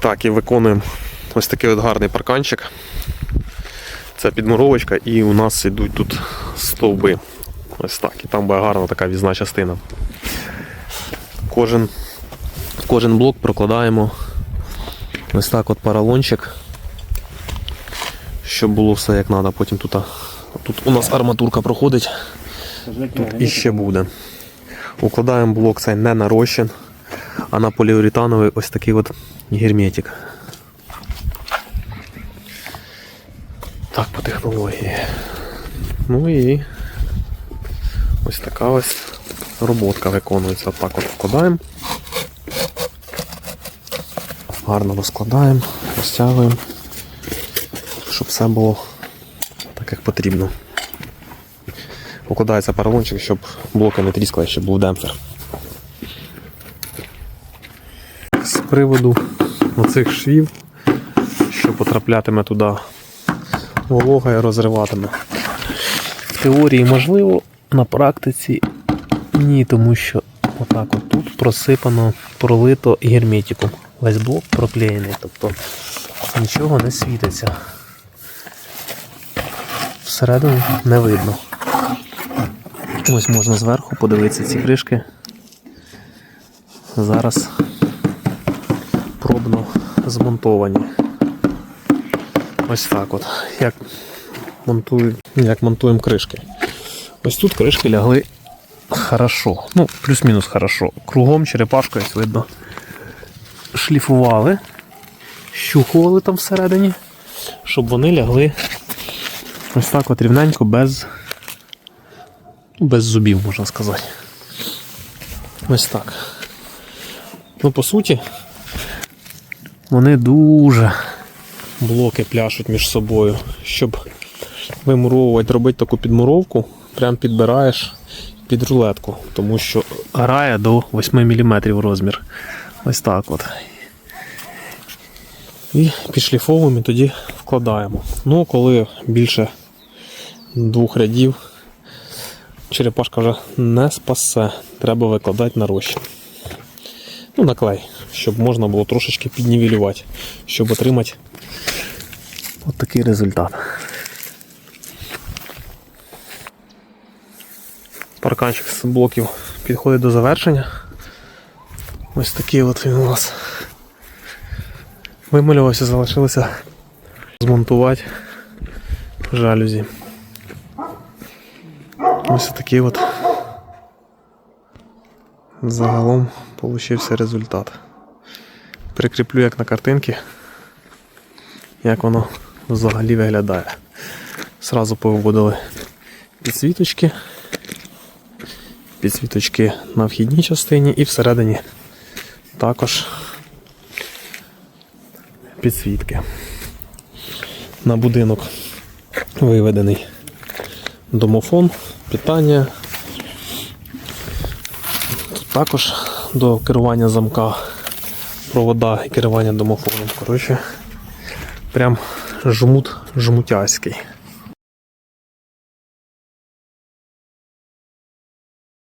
Так, і виконуємо ось такий от гарний парканчик. Це підмуровочка, і у нас йдуть тут стовби. Ось так. І там буде гарна така візна частина. Кожен, кожен блок прокладаємо ось так от поролончик, щоб було все як треба. Потім тут, тут у нас арматурка проходить, тут іще буде. Укладаємо блок цей не на розчин, а на поліуретановий ось такий от герметик. Так, по технології. Ну і ось така ось роботка виконується. Отак от вкладаємо. Гарно розкладаємо, розтягуємо, щоб все було так, як потрібно. Укладається поролончик, щоб блоки не тріскали, щоб був демпфер. З приводу оцих швів, що потраплятиме туди волога і розриватиме. В теорії можливо, на практиці ні, тому що отак от тут просипано, пролито герметиком. Весь блок проклеєний, тобто нічого не світиться. Всередину не видно. Ось можна зверху подивитися ці кришки. Зараз пробно змонтовані. Ось так от. Як монтують, як монтуємо кришки. Ось тут кришки лягли хорошо. Ну, плюс-мінус хорошо. Кругом черепашкою ось видно. Шліфували, щухували там всередині, щоб вони лягли ось так от рівненько без, без зубів, можна сказати. Ось так. Ну, по суті, вони дуже блоки пляшуть між собою. Щоб вимуровувати, робити таку підмуровку, прям підбираєш під рулетку, тому що грає до 8 мм розмір. Ось так от. І підшліфовуємо і тоді вкладаємо. Ну, коли більше двох рядів, черепашка вже не спасе, треба викладати на розчин. Ну, на клей, щоб можна було трошечки піднівелювати, щоб отримати от такий результат. Парканчик з блоків підходить до завершення. Ось такий от він у нас вималювався, залишилося змонтувати жалюзі. Ось такий от загалом получився результат. Прикріплю як на картинки, як воно взагалі виглядає. Сразу повиводили підсвіточки, підсвіточки на вхідній частині і всередині також підсвітки. На будинок виведений домофон, питання. Також до керування замка провода і керування домофоном. Коротше, прям жмут жмутяський.